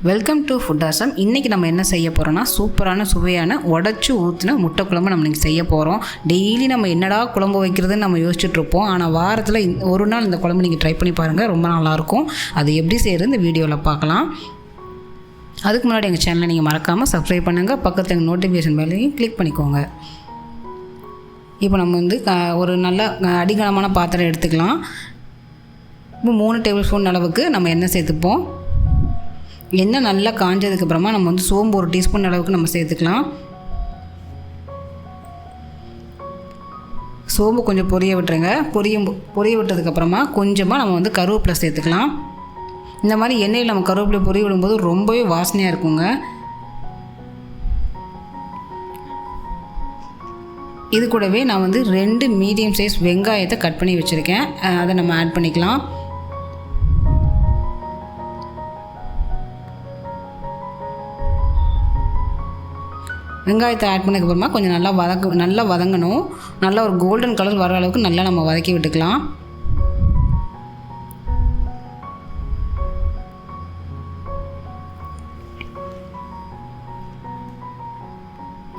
Welcome to food awesome இன்றைக்கி நம்ம என்ன செய்ய போகிறோம்னா சூப்பரான சுவையான உடச்சி ஊற்றின முட்டை குழம்பு நம்ம இன்றைக்கி செய்ய போகிறோம் டெய்லி நம்ம என்னடா குழம்பு வைக்கிறதுன்னு நம்ம யோசிச்சுட்ருப்போம் ஆனால் வாரத்தில் ஒரு நாள் இந்த குழம்பு நீங்கள் ட்ரை பண்ணி பாருங்கள் ரொம்ப நல்லாயிருக்கும் அது எப்படி செய்கிறது இந்த வீடியோவில் பார்க்கலாம். அதுக்கு முன்னாடி எங்கள் சேனலை நீங்கள் மறக்காமல் சப்ஸ்கிரைப் பண்ணுங்கள் பக்கத்தில் எங்கள் நோட்டிஃபிகேஷன் மேலேயும் கிளிக் பண்ணிக்கோங்க. இப்போ நம்ம வந்து ஒரு நல்ல அஹ், அடிகனமான பாத்திரம் எடுத்துக்கலாம். இப்போ மூணு டேபிள் ஸ்பூன் அளவுக்கு நம்ம எண்ணெய் சேர்த்துப்போம். எண்ணெய் நல்லா காஞ்சதுக்கு அப்புறமா நம்ம வந்து சோம்பு ஒரு டீஸ்பூன் அளவுக்கு நம்ம சேர்த்துக்கலாம். சோம்பு கொஞ்சம் பொரிய விட்டுருங்க. பொரியும் பொரிய விட்டதுக்கப்புறமா கொஞ்சமாக நம்ம வந்து கருவேப்பிலை சேர்த்துக்கலாம். இந்த மாதிரி எண்ணெயில் நம்ம கருவேப்பிலை பொரிய விடும்போது ரொம்பவே வாசனையாக இருக்குங்க. இது கூடவே நான் வந்து ரெண்டு மீடியம் சைஸ் வெங்காயத்தை கட் பண்ணி வச்சுருக்கேன். அதை நம்ம ஆட் பண்ணிக்கலாம். வெங்காயத்தை ஆட் பண்ணதுக்கப்புறமா கொஞ்சம் நல்லா வதக்க நல்லா வதங்கணும். நல்லா ஒரு கோல்டன் கலர் வர அளவுக்கு நல்லா நம்ம வதக்கி விட்டுக்கலாம்.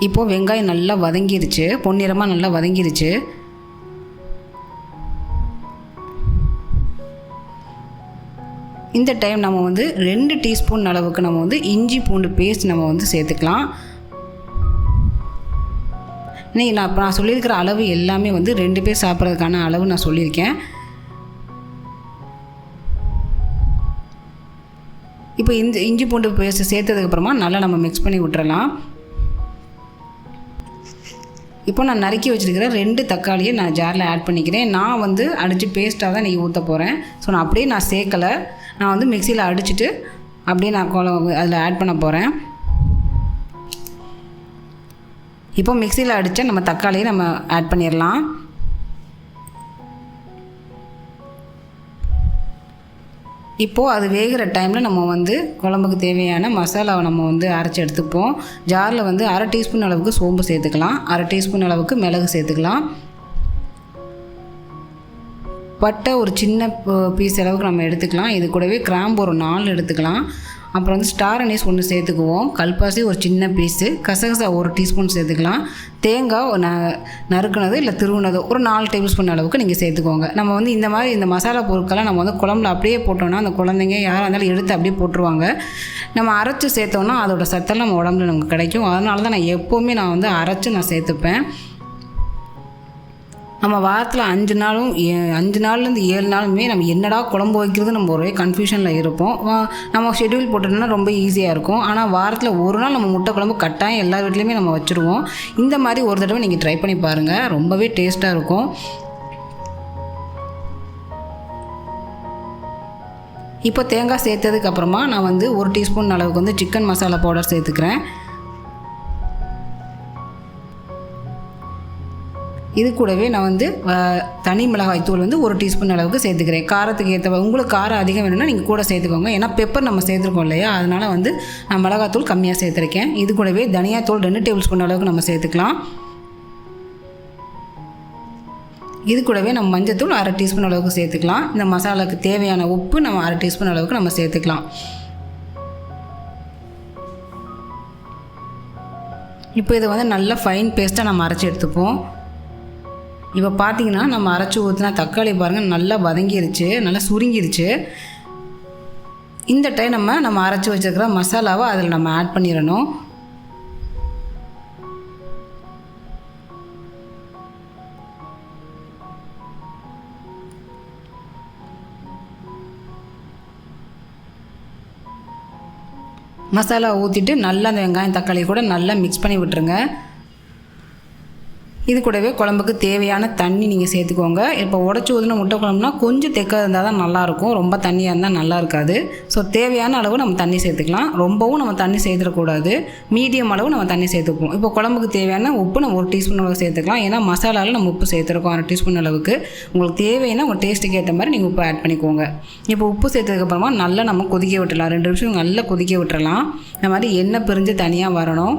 இப்போது வெங்காயம் நல்லா வதங்கிருச்சு. பொன்னிறமாக நல்லா வதங்கிருச்சு. இந்த டைம் நம்ம வந்து ரெண்டு டீஸ்பூன் அளவுக்கு நம்ம வந்து இஞ்சி பூண்டு பேஸ்ட் நம்ம வந்து சேர்த்துக்கலாம். நீ நான் இப்போ நான் சொல்லியிருக்கிற அளவு எல்லாமே வந்து ரெண்டு பேர் சாப்பிட்றதுக்கான அளவு நான் சொல்லியிருக்கேன். இப்போ இஞ்சி இஞ்சி பூண்டு பேஸ்ட் சேர்த்ததுக்கப்புறமா நல்லா நம்ம மிக்ஸ் பண்ணி விட்டுறலாம். இப்போ நான் நறுக்கி வச்சுருக்கிற ரெண்டு தக்காளியை நான் ஜாரில் ஆட் பண்ணிக்கிறேன். நான் வந்து அடித்து பேஸ்ட்டாக தான் நீங்கள் ஊற்ற போகிறேன் ஸோ நான் அப்படியே நான் சேர்க்கலை. நான் வந்து மிக்சியில் அடிச்சுட்டு அப்படியே நான் குழம்பு அதில் ஆட் பண்ண போகிறேன் இப்போ மிக்சியில் அடித்த நம்ம தக்காளியை நம்ம ஆட் பண்ணிடலாம் இப்போது அது வேகிற டைமில் நம்ம வந்து குழம்புக்கு தேவையான மசாலாவை நம்ம வந்து அரைச்சி எடுத்துப்போம். ஜாரில் வந்து அரை டீஸ்பூன் அளவுக்கு சோம்பு சேர்த்துக்கலாம். அரை டீஸ்பூன் அளவுக்கு மிளகு சேர்த்துக்கலாம். பட்டை ஒரு சின்ன பீஸ் அளவுக்கு நம்ம எடுத்துக்கலாம். இது கூடவே கிராம்பு ஒரு நாலு எடுத்துக்கலாம். அப்புறம் வந்து ஸ்டார் அனீஸ் ஒன்று சேர்த்துக்குவோம். கல்பாசி ஒரு சின்ன பீஸு கசகசா ஒரு டீஸ்பூன் சேர்த்துக்கலாம். தேங்காய் ஒரு ந நறுக்குனது இல்லை திருவுனது ஒரு நாலு டேபிள் ஸ்பூன் அளவுக்கு நீங்கள் சேர்த்துக்கோங்க. நம்ம வந்து இந்த மாதிரி இந்த மசாலா பொருட்களை நம்ம வந்து குழம்புல அப்படியே போட்டோம்னா அந்த குழந்தைங்க யாராக இருந்தாலும் எடுத்து அப்படியே போட்டுருவாங்க. நம்ம அரைச்சி சேர்த்தோன்னா அதோடய சத்தெல்லாம் நம்ம உடம்புல நமக்கு கிடைக்கும். அதனால தான் நான் எப்போவுமே நான் வந்து அரைச்சி நான் சேர்த்துப்பேன். நம்ம வாரத்தில் அஞ்சு நாளும் ஏ- அஞ்சு நாள்லேருந்து ஏழு நாளுமே நம்ம என்னடா குழம்பு வைக்கிறது நம்ம ஒரே கன்ஃபியூஷனில் இருப்போம். நம்ம ஷெட்யூல் போட்டோம்னா ரொம்ப ஈஸியாக இருக்கும். ஆனால் வாரத்தில் ஒரு நாள் நம்ம முட்டை குழம்பு கட்டாயம் எல்லா வீட்லேயுமே நம்ம வச்சுருவோம். இந்த மாதிரி ஒரு தடவை நீங்கள் ட்ரை பண்ணி பாருங்கள் ரொம்பவே டேஸ்ட்டாக இருக்கும். இப்போ தேங்காய் சேர்த்ததுக்கு அப்புறமா நான் வந்து ஒரு டீஸ்பூன் அளவுக்கு வந்து சிக்கன் மசாலா பவுடர் சேர்த்துக்கிறேன். இது கூடவே நான் வந்து தனி மிளகாய் தூள் வந்து ஒரு டீஸ்பூன் அளவுக்கு சேர்த்துக்கிறேன். காரத்துக்கு ஏற்ற உங்களுக்கு காரம் அதிகம் வேணும்னா நீங்கள் கூட சேர்த்துக்கோங்க. ஏன்னா பெப்பர் நம்ம சேர்த்துருக்கோம் இல்லையா? அதனால் வந்து நான் மிளகாத்தூள் கம்மியாக சேர்த்துருக்கேன். இது கூடவே தனியாத்தூள் ரெண்டு டேபிள் ஸ்பூன் அளவுக்கு நம்ம சேர்த்துக்கலாம். இது கூடவே நம்ம மஞ்சத்தூள் அரை டீஸ்பூன் அளவுக்கு சேர்த்துக்கலாம். இந்த மசாலாவுக்கு தேவையான உப்பு நம்ம அரை டீஸ்பூன் அளவுக்கு நம்ம சேர்த்துக்கலாம். இப்போ இதை வந்து நல்லா ஃபைன் பேஸ்ட்டாக நம்ம அரைச்சி எடுத்துப்போம். இப்போ பார்த்தீங்கன்னா நம்ம அரைச்சி ஊற்றினா தக்காளி பாருங்கள் நல்லா வதங்கிருச்சு நல்லா சுருங்கிருச்சு. இந்த டைம் நம்ம நம்ம அரைச்சி வச்சிருக்கிற மசாலாவை அதில் நம்ம ஆட் பண்ணிடணும். மசாலா ஊற்றிட்டு நல்லா அந்த வெங்காயம் தக்காளி கூட நல்லா மிக்ஸ் பண்ணி விட்டுருங்க. இது கூடவே குழம்புக்கு தேவையான தண்ணி நீங்கள் சேர்த்துக்கோங்க. இப்போ உடச்சி ஊற்றின முட்டை குழம்புனா கொஞ்சம் தெக்க இருந்தால் தான் நல்லாயிருக்கும். ரொம்ப தண்ணியாக இருந்தால் நல்லா இருக்காது ஸோ தேவையான அளவு நம்ம தண்ணி சேர்த்துக்கலாம். ரொம்பவும் நம்ம தண்ணி சேர்த்துடக்கூடாது. மீடியம் அளவு நம்ம தண்ணி சேர்த்துப்போம் இப்போ குழம்புக்கு தேவையான உப்பு நம்ம ஒரு டீஸ்பூன் அளவு சேர்த்துக்கலாம். ஏன்னா மசாலாவில் நம்ம உப்பு சேர்த்துருக்கோம் அரை டீஸ்பூன் அளவுக்கு. உங்களுக்கு தேவைன்னா உங்கள் டேஸ்ட்டுக்கு ஏற்ற மாதிரி நீங்கள் உப்பு ஆட் பண்ணிக்கோங்க. இப்போ உப்பு சேர்த்ததுக்கப்புறமா நல்லா நம்ம கொதிக்க விட்டுறலாம் ரெண்டு நிமிஷம் நல்லா கொதிக்க விட்டுறலாம். இந்த மாதிரி எண்ணெய் பிரிஞ்சு தனியாக வரணும்.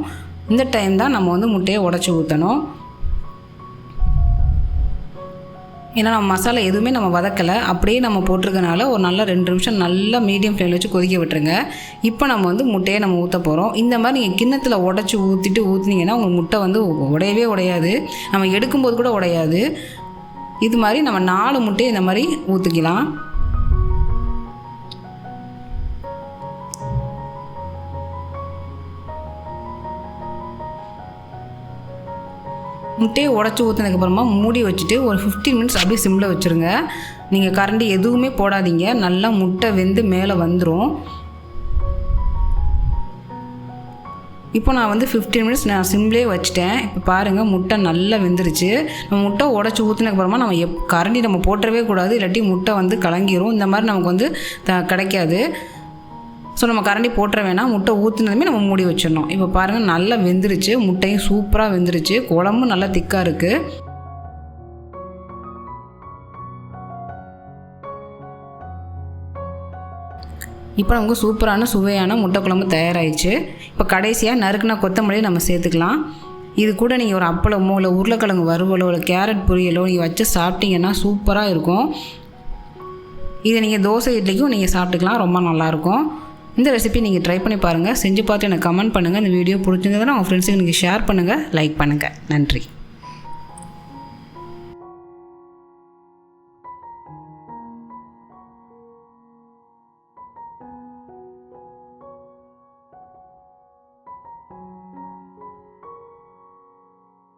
இந்த டைம் தான் நம்ம வந்து முட்டையை உடச்சி ஊற்றணும் ஏன்னா நம்ம மசாலா எதுவுமே நம்ம வதக்கலை. அப்படியே நம்ம போட்டிருக்கனால ஒரு நல்ல ரெண்டு நிமிஷம் நல்லா மீடியம் ஃப்ளேமில் வச்சு கொதிக்க விட்டுருங்க. இப்போ நம்ம வந்து முட்டையை நம்ம ஊற்ற போகிறோம் இந்த மாதிரி நீங்கள் கிண்ணத்தில் உடச்சி ஊற்றிட்டு ஊற்றுனீங்கன்னா உங்களுக்கு முட்டை வந்து உடையவே உடையாது. நம்ம எடுக்கும்போது கூட உடையாது. இது மாதிரி நம்ம நாலு முட்டையை இந்த மாதிரி ஊற்றிக்கலாம் முட்டையை உடச்சி ஊற்றினதுக்கப்புறமா மூடி வச்சுட்டு ஒரு ஃபிஃப்டீன் மினிட்ஸ் அப்படியே சிம்மில் வச்சுருங்க. நீங்கள் கரண்டி எதுவுமே போடாதீங்க. நல்லா முட்டை வெந்து மேலே வந்துடும் இப்போ நான் வந்து ஃபிஃப்டீன் மினிட்ஸ் நான் சிம்லேயே வச்சுட்டேன். இப்போ பாருங்கள் முட்டை நல்லா வெந்துருச்சு. நம்ம முட்டை உடச்சி ஊற்றினதுக்கப்புறமா நம்ம எப் கரண்டி நம்ம போட்டவே கூடாது. இல்லாட்டி முட்டை வந்து கலங்கிரும். இந்த மாதிரி நமக்கு வந்து த கிடைக்காது. ஸோ நம்ம கரண்டி போட்டுற வேணாம். முட்டை ஊற்றினதுமே நம்ம மூடி வச்சிடணும். இப்போ பாருங்கள் நல்லா வெந்துருச்சு. முட்டையும் சூப்பராக வெந்துருச்சு. குழம்பும் நல்லா திக்காக இருக்குது இப்போ நமக்கு சூப்பரான சுவையான முட்டை குழம்பு தயாராகிடுச்சு இப்போ கடைசியாக நறுக்குன கொத்தமல்லியை நம்ம சேர்த்துக்கலாம். இது கூட நீங்கள் ஒரு அப்பளமோ இல்லை உருளைக்கிழங்கு வறுவலோ இல்லை கேரட் பொரியலோ நீங்கள் வச்சு சாப்பிட்டீங்கன்னா சூப்பராக இருக்கும். இதை நீங்கள் தோசை இட்லிக்கும் நீங்கள் சாப்பிட்டுக்கலாம். ரொம்ப நல்லாயிருக்கும் இந்த ரெசிபி நீங்கள் ட்ரை பண்ணி பாருங்கள் செஞ்சு பார்த்து எனக்கு கமெண்ட் பண்ணுங்கள் இந்த வீடியோ பிடிச்சிருந்ததுன்னா உங்கள் ஃப்ரெண்ட்ஸுக்கு நீங்கள் ஷேர் பண்ணுங்கள் லைக் பண்ணுங்கள் நன்றி.